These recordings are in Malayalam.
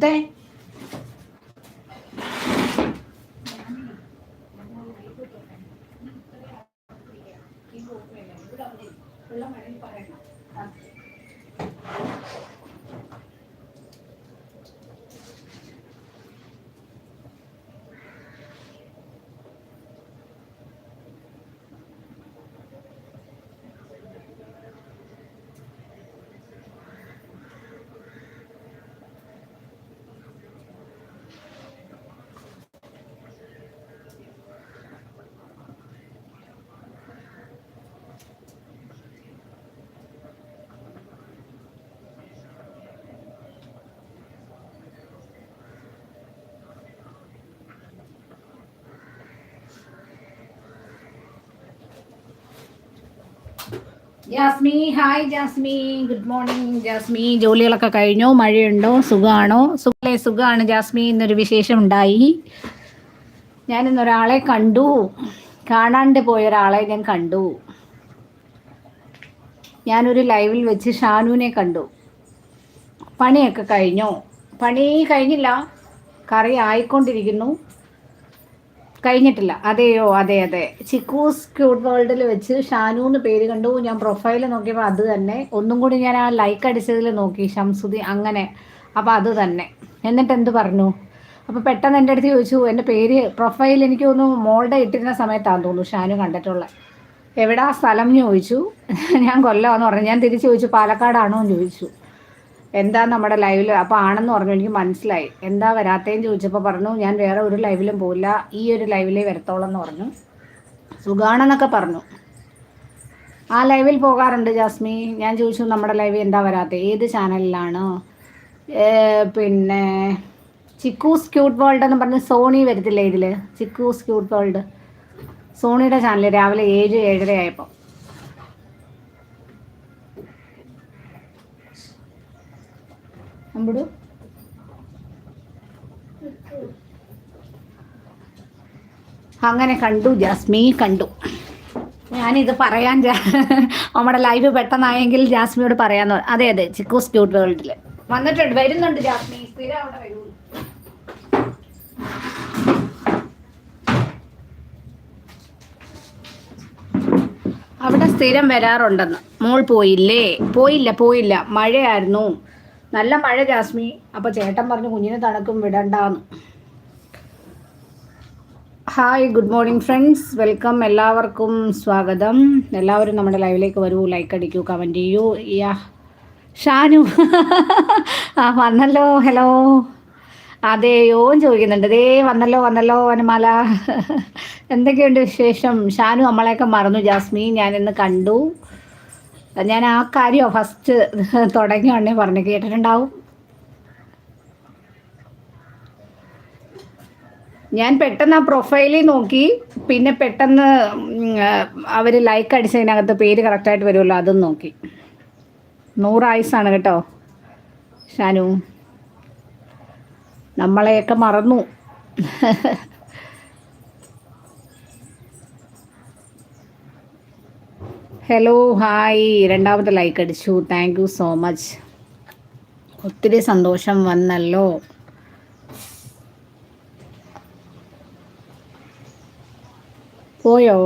മുത്തേ Jasmi hi Jasmi. Good morning Jasmi. ജോലികളൊക്കെ കഴിഞ്ഞോ? മഴയുണ്ടോ? സുഖമാണോ സുഖല്ലേ? സുഖമാണ് ജാസ്മി. ഇന്നൊരു വിശേഷം ഉണ്ടായി. ഞാനിന്നൊരാളെ കണ്ടു. കാണാണ്ട് പോയ ഒരാളെ ഞാൻ കണ്ടു. ഞാനൊരു ലൈവിൽ വെച്ച് ഷാനുവിനെ കണ്ടു. പണിയൊക്കെ കഴിഞ്ഞോ? പണി കഴിഞ്ഞില്ല. കറി ആയിക്കൊണ്ടിരിക്കുന്നു. കഴിഞ്ഞിട്ടില്ല. അതെയോ അതെ അതെ. ചിക്കൂസ് ക്യൂട്ട് വേൾഡിൽ വെച്ച് ഷാനു എന്ന് പേര് കണ്ടു. ഞാൻ പ്രൊഫൈൽ നോക്കിയപ്പോൾ അത് തന്നെ. ഒന്നും കൂടി ഞാൻ ആ ലൈക്ക് അടിച്ചതിൽ നോക്കി. ഷംസുദി അങ്ങനെ. അപ്പോൾ അത് തന്നെ. എന്നിട്ട് എന്ത് പറഞ്ഞു? അപ്പോൾ പെട്ടെന്ന് എന്റെ അടുത്ത് ചോദിച്ചു എന്റെ പേര് പ്രൊഫൈൽ എനിക്ക് തോന്നുന്നു മോളുടെ ഇട്ടിരുന്ന സമയത്താണെന്ന് തോന്നുന്നു ഷാനു കണ്ടിട്ടുള്ളത് എവിടാ സ്ഥലം ചോദിച്ചു. ഞാൻ കൊല്ലമാണെന്ന് പറഞ്ഞു. ഞാൻ തിരിച്ചു ചോദിച്ചു പാലക്കാടാണോ? എന്ന് ചോദിച്ചു. എന്താ നമ്മുടെ ലൈവിൽ അപ്പോൾ ആണെന്ന് പറഞ്ഞു എനിക്ക് മനസ്സിലായി. എന്താ വരാത്തേന്ന് ചോദിച്ചപ്പോൾ പറഞ്ഞു ഞാൻ വേറെ ഒരു ലൈവിലും പോയില്ല ഈ ഒരു ലൈവിലേ വരത്തോളം എന്ന് പറഞ്ഞു. സുഖാണെന്നൊക്കെ പറഞ്ഞു. ആ ലൈവിൽ പോകാറുണ്ട് ജാസ്മി. ഞാൻ ചോദിച്ചു നമ്മുടെ ലൈവ് എന്താ വരാത്ത? ഏത് ചാനലിലാണ്? പിന്നെ ചിക്കൂസ് ക്യൂട്ട് വേൾഡ് എന്ന് പറഞ്ഞ് സോണി വരത്തില്ലേ ഇതിൽ ചിക്കൂസ് ക്യൂട്ട് വേൾഡ്. സോണിയുടെ ചാനൽ രാവിലെ ഏഴ് ഏഴര ആയപ്പോൾ അമ്പുടു. അങ്ങനെ കണ്ടു ജാസ്മി കണ്ടു. ഞാനിത് പറയാൻ നമ്മുടെ ലൈവ് പെട്ടെന്നായെങ്കിൽ ജാസ്മിയോട് പറയാന്ന് പറ- അതെ അതെ ചിക്കൂസ് ക്യൂട്ട് വേൾഡിൽ വന്നിട്ടുണ്ട് വരുന്നുണ്ട് ജാസ്മി. സ്ഥിരം അവിടെ വരൂ. അവിടെ സ്ഥിരം വരാറുണ്ടെന്ന്. മോൾ പോയില്ലേ? പോയില്ല പോയില്ല. മഴയായിരുന്നു. നല്ല മഴ ജാസ്മി. അപ്പോൾ ചേട്ടൻ പറഞ്ഞു കുഞ്ഞിനെ തണുക്കും വിടണ്ടാന്ന്. Hi good morning friends welcome എല്ലാവർക്കും സ്വാഗതം. എല്ലാവരും നമ്മുടെ ലൈവിലേക്ക് വരൂ ലൈക്ക് അടിക്കൂ കമന്റ് ചെയ്യൂ. യാ ഷാനു. ആ വന്നല്ലോ ഹലോ അതെയോ ചോദിക്കുന്നുണ്ട്. ദേ വന്നല്ലോ വന്നല്ലോ വനമാല. എന്തൊക്കെയുണ്ട് വിശേഷം? ഷാനു നമ്മളെയൊക്കെ മറന്നു ജാസ്മി. ഞാനിന്ന് കണ്ടു. ഞാൻ ആ കാര്യം ഫസ്റ്റ് തുടങ്ങിയ പറഞ്ഞു കേട്ടിട്ടുണ്ടാവും. ഞാൻ പെട്ടെന്ന് ആ പ്രൊഫൈലിൽ നോക്കി പിന്നെ പെട്ടെന്ന് അവർ ലൈക്ക് അടിച്ചതിനകത്ത് പേര് കറക്റ്റായിട്ട് വരുമല്ലോ അതും നോക്കി. നൂറായുസാണ് കേട്ടോ ഷാനു. നമ്മളെയൊക്കെ മറന്നു. ഹലോ ഹായ് രണ്ടാമത്തെ ലൈക്ക് അടിച്ചു. താങ്ക് യു സോ മച്ച് ഒത്തിരി സന്തോഷം വന്നല്ലോ. പോയോ?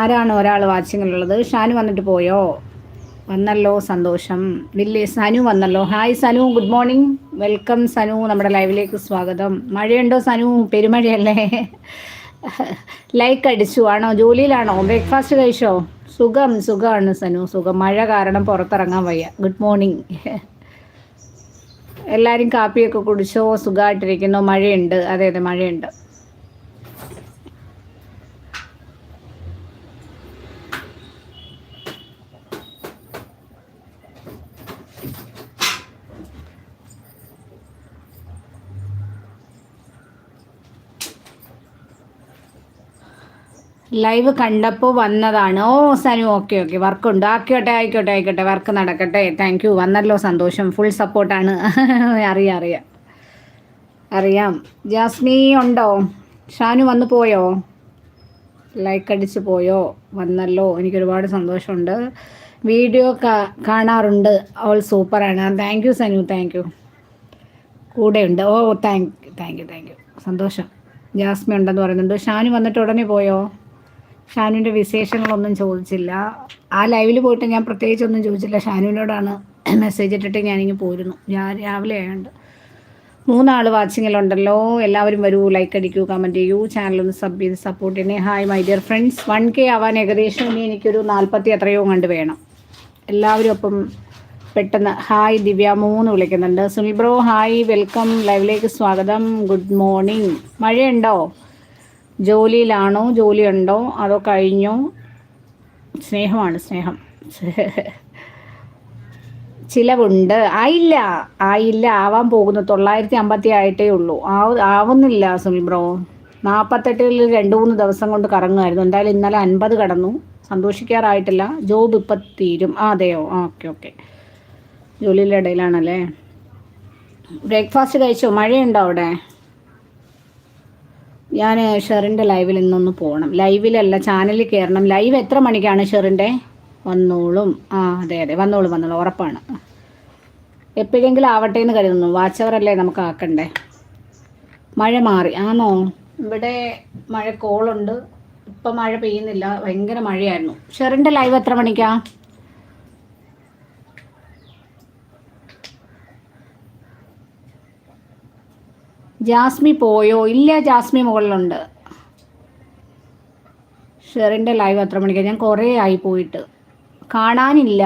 ആരാണ് ഒരാൾ വാച്ചിങ്ങിലുള്ളത് ഷാനു വന്നിട്ട് പോയോ? വന്നല്ലോ സന്തോഷം. വില്ലേ സനു വന്നല്ലോ. Hi Sanu good morning. Welcome Sanu നമ്മുടെ ലൈവിലേക്ക് സ്വാഗതം. മഴയുണ്ടോ സനു? പെരുമഴയല്ലേ? ലൈക്ക് അടിച്ചു ആണോ? ജോലിയിലാണോ? ബ്രേക്ക്ഫാസ്റ്റ് കഴിച്ചോ? സുഖം സുഖമാണ് സനു സുഖം. മഴ കാരണം പുറത്തിറങ്ങാൻ വയ്യ. Good morning. എല്ലാവരും കാപ്പിയൊക്കെ കുടിച്ചോ? സുഖമായിട്ടിരിക്കുന്നോ. മഴയുണ്ട്. അതെ അതെ മഴയുണ്ട്. ലൈവ് കണ്ടപ്പോൾ വന്നതാണ്. ഓ സനു ഓക്കെ ഓക്കെ. വർക്ക് ഉണ്ട്. ആയിക്കോട്ടെ ആയിക്കോട്ടെ ആയിക്കോട്ടെ. വർക്ക് നടക്കട്ടെ. താങ്ക് യു വന്നല്ലോ സന്തോഷം. ഫുൾ സപ്പോർട്ടാണ് അറിയാം അറിയാം. അറിയാം. ജാസ്മി ഉണ്ടോ? ഷാനു വന്നു പോയോ? ലൈക്ക് അടിച്ച് പോയോ? വന്നല്ലോ. എനിക്ക് ഒരുപാട് സന്തോഷമുണ്ട്. വീഡിയോ കാണാറുണ്ട്. അവൾ സൂപ്പറാണ് thank you Sanu. Thank you കൂടെയുണ്ട് ഓ thank thank you thank you സന്തോഷം. ജാസ്മി ഉണ്ടെന്ന് പറയുന്നുണ്ട്. ഷാനു വന്നിട്ട് ഉടനെ പോയോ? ഷാനുവിന്റെ വിശേഷങ്ങളൊന്നും ചോദിച്ചില്ല. ആ ലൈവിൽ പോയിട്ട് ഞാൻ പ്രത്യേകിച്ച് ഒന്നും ചോദിച്ചില്ല. ഷാനുവിനോടാണ് മെസ്സേജ് ഇട്ടിട്ട് ഞാനിങ്ങനെ പോരുന്നു. ഞാൻ രാവിലെ ആയതുകൊണ്ട് മൂന്നാൾ വാച്ചിങ്ങിലുണ്ടല്ലോ എല്ലാവരും വരൂ ലൈക്ക് അടിക്കൂ കമന്റ് ചെയ്യൂ. ചാനലൊന്ന് സബ് ചെയ്ത് സപ്പോർട്ട് ചെയ്യണേ. Hi my dear friends one K ആവാൻ ഏകദേശം ഇനി എനിക്കൊരു നാൽപ്പത്തി എത്രയോ കണ്ട് വേണം. എല്ലാവരും അപ്പം പെട്ടെന്ന്. ഹായ് ദിവ്യ മൂന്ന് വിളിക്കുന്നുണ്ട്. സുനിൽ ബ്രോ ഹായ് വെൽക്കം ലൈവിലേക്ക് സ്വാഗതം. ഗുഡ് മോർണിംഗ് മഴയുണ്ടോ? ജോലിയിലാണോ? ഉണ്ടോ അതോ കഴിഞ്ഞോ? സ്നേഹമാണ് സ്നേഹം. ചിലവുണ്ട്. ആയില്ല. ആയില്ല. ആവാൻ പോകുന്നു. തൊള്ളായിരത്തി അമ്പത്തി ആയിട്ടേ ഉള്ളൂ ആവുന്നില്ല സുനിൽ ബ്രോ. നാൽപ്പത്തെട്ടിൽ രണ്ട് മൂന്ന് ദിവസം കൊണ്ട് കറങ്ങുമായിരുന്നു. എന്തായാലും ഇന്നലെ അൻപത് കടന്നു. സന്തോഷിക്കാറായിട്ടില്ല. ജോബ് ഇപ്പം തീരും. ആ അതെയോ? ആ ഓക്കെ ഓക്കെ. ജോലിയുടെ ഇടയിലാണല്ലേ? ബ്രേക്ക്ഫാസ്റ്റ് കഴിച്ചോ? മഴയുണ്ടോ അവിടെ? ഞാൻ ഷെറിന്റെ ലൈവിൽ ഇന്നൊന്ന് പോകണം ലൈവിലല്ല ചാനലിൽ കയറണം ലൈവ് എത്ര മണിക്കാണ് ഷെറിന്റെ വന്നോളും. ആ അതെ അതെ. വന്നോളും വന്നോളും. ഉറപ്പാണ്. എപ്പോഴെങ്കിലും ആവട്ടെ എന്ന് കരുതുന്നു. വാച്ചവറല്ലേ നമുക്ക് ആക്കണ്ടേ? മഴ മാറി. ആണോ ഇവിടെ മഴ കോളുണ്ട്. ഇപ്പം മഴ പെയ്യുന്നില്ല. ഭയങ്കര മഴയായിരുന്നു. ഷെറിന്റെ ലൈവ് എത്ര മണിക്കാ? ജാസ്മി പോയോ? ഇല്ല ജാസ്മി മുകളിലുണ്ട്. ഷെറിന്റെ ലൈവ് എത്ര മണിക്കാണ് ഞാൻ കുറേ ആയി പോയിട്ട്. കാണാനില്ല.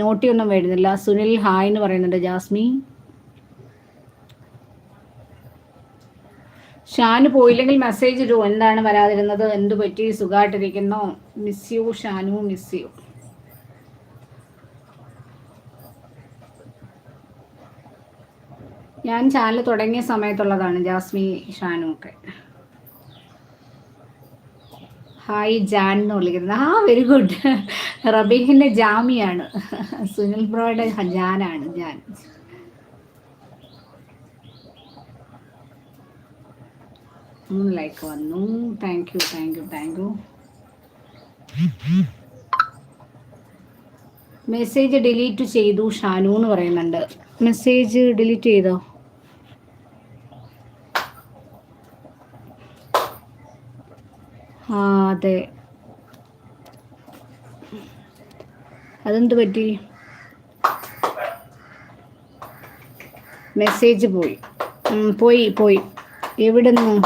നോട്ടിയൊന്നും വരുന്നില്ല. സുനിൽ ഹായ് എന്ന് പറയുന്നുണ്ട് ജാസ്മി. ഷാനു പോയില്ലെങ്കിൽ മെസ്സേജ് ഇടൂ. എന്താണ് വരാതിരുന്നത്? എന്തു പറ്റി സുഖമായിട്ടിരിക്കുന്നു miss you Shanu miss you ഞാൻ ചാനൽ തുടങ്ങിയ സമയത്തുള്ളതാണ് ജാസ്മി ഷാനു ഒക്കെ. ഹായ് ജാൻ എന്ന് വിളിക്കുന്നത്. ആ വെരി ഗുഡ് റബീഹിന്റെ ജാമിയാണ്. സുനിൽ ബ്രോയുടെ ജാനാണ് ജാൻ. മൂന്ന് ലൈക്ക് വന്നു. Thank you thank you thank you message delete ചെയ്തു ഷാനു എന്ന് പറയുന്നുണ്ട്. മെസ്സേജ് ഡിലീറ്റ് ചെയ്തോ? ആ അതെ. അതെന്ത് പറ്റി? മെസ്സേജ് പോയി. പോയി പോയി. എവിടുന്ന്?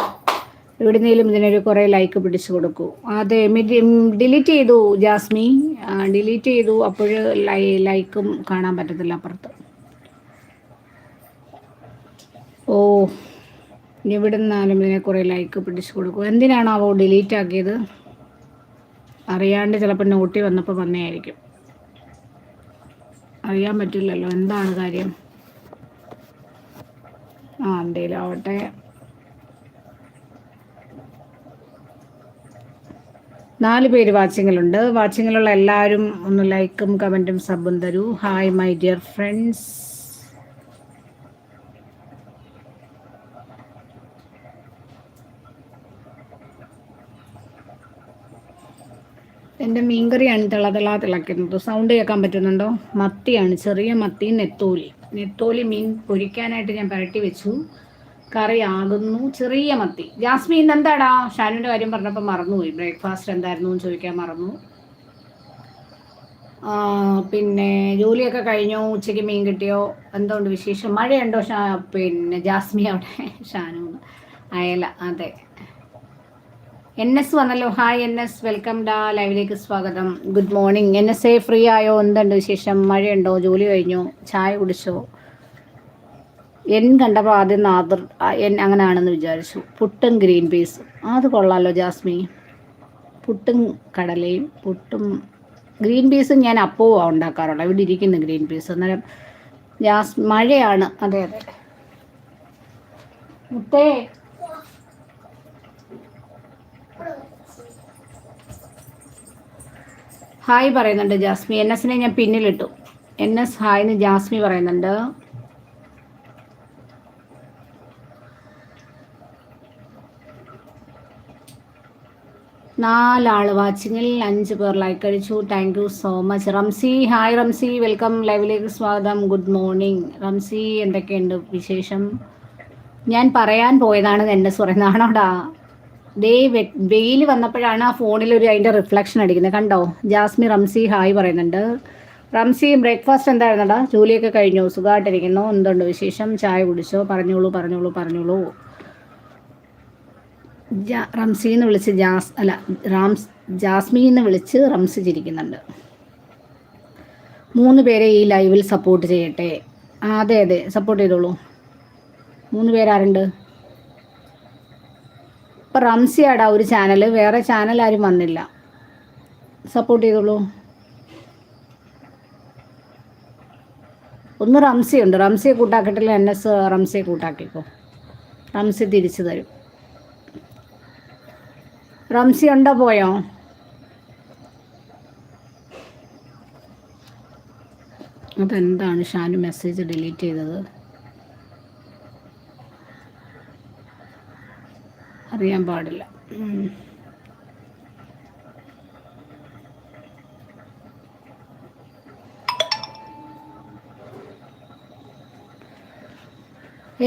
എവിടുന്നേലും ഇതിനൊരു കുറേ ലൈക്ക് പിടിച്ചു കൊടുക്കൂ. അതെ ഡിലീറ്റ് ചെയ്തു ജാസ്മി. ഡിലീറ്റ് ചെയ്തു. അപ്പോൾ ലൈക്കും കാണാൻ പറ്റത്തില്ല അപ്പുറത്ത്. ഓ. എവിടുന്നാലും ഇതിനെ കുറേ ലൈക്ക് പിടിച്ചു കൊടുക്കും. എന്തിനാണാവോ ഡിലീറ്റ് ആക്കിയത്? അറിയാണ്ട് ചിലപ്പോൾ നോട്ടി വന്നപ്പോൾ വന്നേയായിരിക്കും അറിയാൻ പറ്റില്ലല്ലോ എന്താണ് കാര്യം? ആ എന്തേലും ആവട്ടെ. നാല് പേര് വാച്ചിങ്ങിലുണ്ട് വാച്ചിങ്ങിലുള്ള എല്ലാവരും ഒന്ന് ലൈക്കും കമന്റും സബും തരൂ. ഹായ് മൈ ഡിയർ ഫ്രണ്ട്സ് എന്റെ മീൻകറിയാണ് തിളതിളാ തിളക്കുന്നത് സൗണ്ട് കേൾക്കാൻ പറ്റുന്നുണ്ടോ? മത്തിയാണ് ചെറിയ മത്തി നെത്തോലി. നെത്തോലി മീൻ പൊരിക്കാനായിട്ട് ഞാൻ പരട്ടി വെച്ചു. കറി ആകുന്നു. ചെറിയ മത്തി. ജാസ്മിൻ എന്താടാ? ഷാനുവിന്റെ കാര്യം പറഞ്ഞപ്പോൾ മറന്നുപോയി. ബ്രേക്ക്ഫാസ്റ്റ് എന്തായിരുന്നു എന്ന് ചോദിക്കാൻ മറന്നു. പിന്നെ ജോലിയൊക്കെ കഴിഞ്ഞോ? ഉച്ചയ്ക്ക് മീൻ കിട്ടിയോ? എന്തുകൊണ്ട് വിശേഷം? മഴയുണ്ടോ ഷാ? പിന്നെ ജാസ്മി അവിടെ ഷാനു അയല അതെ. എൻ എസ് വന്നല്ലോ. ഹായ് എൻ എസ് വെൽക്കം ഡാ. ലൈവിലേക്ക് സ്വാഗതം. Good morning N S A free ആയോ? എന്തുണ്ട് വിശേഷം? മഴയുണ്ടോ? ജോലി കഴിഞ്ഞോ? ചായ കുടിച്ചോ? എൻ കണ്ടപ്പോൾ ആദ്യം നാദർ എൻ അങ്ങനെയാണെന്ന് വിചാരിച്ചു. പുട്ടും ഗ്രീൻ പീസും. അത് കൊള്ളാമല്ലോ ജാസ്മി. പുട്ടും കടലയും പുട്ടും ഗ്രീൻ പീസും ഞാൻ അപ്പവും ഉണ്ടാക്കാറുള്ളു. ഇവിടെ ഇരിക്കുന്നു ഗ്രീൻ പീസ്. അന്നേരം ജാസ് മഴയാണ്. അതെ അതെ. മുത്തേ ഹായ് പറയുന്നുണ്ട് ജാസ്മി. എൻ എസിനെ ഞാൻ പിന്നിലിട്ടു. എൻ എസ് ഹായ് എന്ന് ജാസ്മി പറയുന്നുണ്ട്. നാലാൾ വാച്ചിങ്ങിൽ അഞ്ച് പേർ ലൈക്ക് അടിച്ചു. Thank you so much Ramsi hi Ramsi. Welcome ലൈവിലേക്ക് സ്വാഗതം. ഗുഡ് മോർണിംഗ് റംസി എന്തൊക്കെയുണ്ട് വിശേഷം? ഞാൻ പറയാൻ പോയതാണ് എന്നെ പറയുന്നതാണോടാ? ദേ വെയിൽ വന്നപ്പോഴാണ് ആ ഫോണിൽ ഒരു അതിന്റെ റിഫ്ലക്ഷൻ അടിക്കുന്നത്. കണ്ടോ? ജാസ്മി റംസി ഹായ് പറയുന്നുണ്ട്. റംസി ബ്രേക്ക്ഫാസ്റ്റ് എന്തായിരുന്നടാ? ജോലിയൊക്കെ കഴിഞ്ഞു? സുഖമായിട്ടിരിക്കുന്നു? എന്തുണ്ട് വിശേഷം? ചായ കുടിച്ചോ? പറഞ്ഞോളൂ പറഞ്ഞോളൂ പറഞ്ഞോളൂ. റംസി എന്ന് വിളിച്ച് ജാസ് അല്ല റാംസ് ജാസ്മി എന്ന് വിളിച്ച് റംസി ചിരിക്കുന്നുണ്ട്. മൂന്ന് പേരെ ഈ ലൈവിൽ സപ്പോർട്ട് ചെയ്യട്ടെ. അതെ അതെ സപ്പോർട്ട് ചെയ്തോളൂ. മൂന്ന് പേരാരുണ്ട്? ഇപ്പം റംസിയാടാ ഒരു ചാനൽ വേറെ ചാനൽ ആരും വന്നില്ല. സപ്പോർട്ട് ചെയ്തോളൂ. ഒന്ന് റംസി ഉണ്ട് റംസിയെ കൂട്ടാക്കിയിട്ടില്ല. എൻ എസ് റംസിയെ കൂട്ടാക്കിക്കോ. റംസി തിരിച്ചു തരും. റംസി ഉണ്ടോ പോയോ? അതെന്താണ് ഷാനു മെസ്സേജ് ഡിലീറ്റ് ചെയ്തത്? അറിയാൻ പാടില്ല.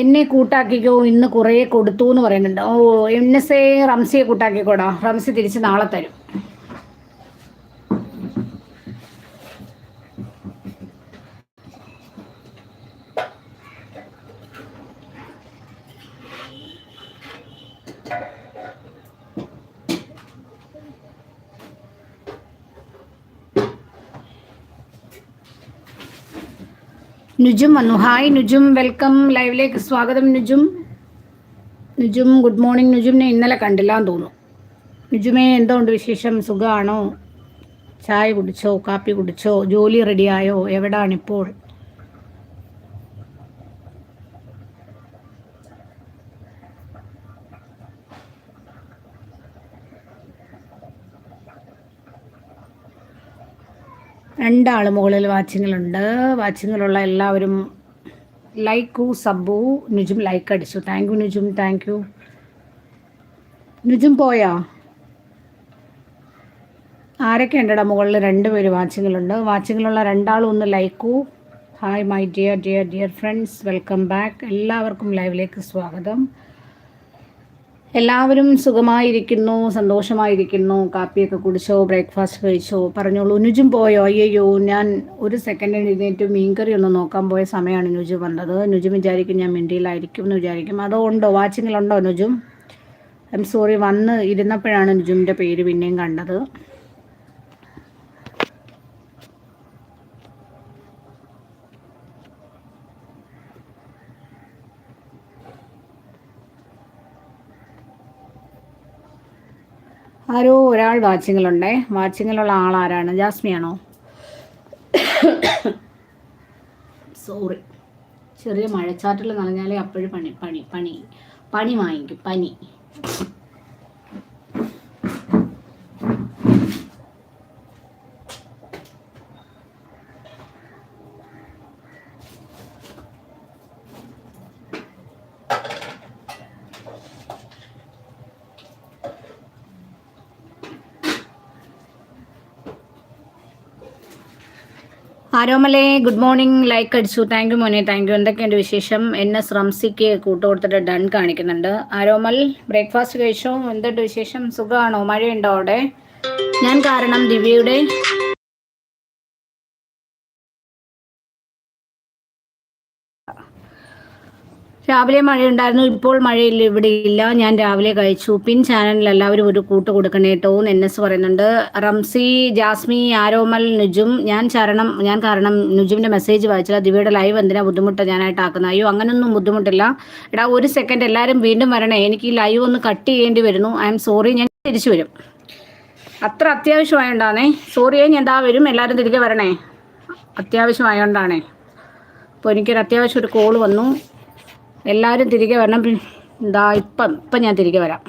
എന്നെ കൂട്ടാക്കിക്കോ ഇന്ന് കുറേ കൊടുത്തു എന്ന് പറയുന്നുണ്ട്. ഓ എൻ എസ് എ റംസിയെ കൂട്ടാക്കിക്കോടാ. റംസി തിരിച്ച് നാളെ തരും. നുജും വന്നു. Hi Nujum welcome. ലൈവിലേക്ക് സ്വാഗതം നുജും. നുജും ഗുഡ് മോർണിംഗ് നുജുമിനെ ഇന്നലെ കണ്ടില്ല എന്ന് തോന്നുന്നു. നുജുമേ ഉണ്ട് വിശേഷം? സുഖമാണോ ചായ കുടിച്ചോ? കാപ്പി കുടിച്ചോ? ജോലി റെഡിയായോ? എവിടാണിപ്പോൾ? രണ്ടാൾ മുകളിൽ വാച്ചിങ്ങിലുണ്ട്. വാച്ചിങ്ങിലുള്ള എല്ലാവരും ലൈക്കു സബ്ബു നുജും ലൈക്ക് അടിച്ചു. Thank you Nujum. Thank you Nujum പോയാ? ആരൊക്കെ ഉണ്ടടാ മുകളിൽ രണ്ട് പേര് വാച്ചിങ്ങിലുണ്ട്. വാച്ചിങ്ങിലുള്ള രണ്ടാളും ഒന്ന് like. Hi my dear dear dear friends welcome back എല്ലാവർക്കും ലൈവിലേക്ക് സ്വാഗതം. എല്ലാവരും സുഖമായിരിക്കുന്നു സന്തോഷമായിരിക്കുന്നു. കാപ്പിയൊക്കെ കുടിച്ചോ ബ്രേക്ക്ഫാസ്റ്റ് കഴിച്ചോ പറഞ്ഞോളൂ. നുജും പോയോ? അയ്യോ ഞാൻ ഒരു സെക്കൻഡ് എഴുന്നേറ്റ് മീൻകറി ഒന്ന് നോക്കാൻ പോയ സമയമാണ് നുജു വന്നത്. നുജും വിചാരിക്കും ഞാൻ മിണ്ടിയിലായിരിക്കും എന്ന് വിചാരിക്കും. അതോ ഉണ്ടോ? വാച്ചിങ്ങിലുണ്ടോ നുജും? ഐ എം സോറി വന്ന് ഇരുന്നപ്പോഴാണ് നുജുമിന്റെ പേര് പിന്നെയും കണ്ടത്. ആരോ ഒരാൾ വാച്ചിങ്ങിലുണ്ടേ. വാച്ചിങ്ങിലുള്ള ആളാരാണ് ജാസ്മിയാണോ? സോറി ചെറിയ മഴച്ചാറ്റിൽ നനഞ്ഞാലേ അപ്പോഴും പണി പണി പണി പണി വാങ്ങിക്കും. പനി. ആരോമലേ ഗുഡ് മോർണിംഗ് ലൈക്ക് അടിച്ചു. താങ്ക് യു മോനെ. താങ്ക് യു എന്തൊക്കെയുണ്ട് വിശേഷം? എൻ എസ് റംസിക്ക് കൂട്ടു കൊടുത്തിട്ട് ഡൺ കാണിക്കുന്നുണ്ട്. ആരോമൽ ബ്രേക്ക്ഫാസ്റ്റ് കഴിച്ചോ? എന്തുണ്ട് വിശേഷം? സുഖമാണോ മഴയുണ്ടോ അവിടെ? ഞാൻ കാരണം ദിവ്യയുടെ രാവിലെ മഴയുണ്ടായിരുന്നു. ഇപ്പോൾ മഴയില്ല ഇവിടെ ഇല്ല. ഞാൻ രാവിലെ കഴിച്ചു. പിൻ ചാനലിൽ എല്ലാവരും ഒരു കൂട്ട് കൊടുക്കണേ കേട്ടോ എന്ന് എൻ എസ് പറയുന്നുണ്ട്. റംസി ജാസ്മി ആരോമൽ നുജും. ഞാൻ ചരണം ഞാൻ കാരണം നുജുവിന്റെ മെസ്സേജ് വായിച്ചില്ല ദിവ്യയുടെ ലൈവ് എന്തിനാ ബുദ്ധിമുട്ട് ഞാനായിട്ട് ആക്കുന്നത്? അയ്യോ അങ്ങനൊന്നും ബുദ്ധിമുട്ടില്ല. എടാ ഒരു സെക്കൻഡ് എല്ലാവരും വീണ്ടും വരണേ. എനിക്ക് ഈ ലൈവ് ഒന്ന് കട്ട് ചെയ്യേണ്ടി വരുന്നു. ഐ എം സോറി ഞാൻ തിരിച്ചു വരും. അത്ര അത്യാവശ്യമായോണ്ടാണേ. സോറിയേ ഞാൻ എന്താ വരും? എല്ലാവരും തിരികെ വരണേ. അത്യാവശ്യമായോണ്ടാണേ. അപ്പോൾ എനിക്കൊരു അത്യാവശ്യം ഒരു കോൾ വന്നു. എല്ലാവരും തിരികെ വരണം. ഇതാ ഇപ്പം ഇപ്പം ഞാൻ തിരികെ വരാം.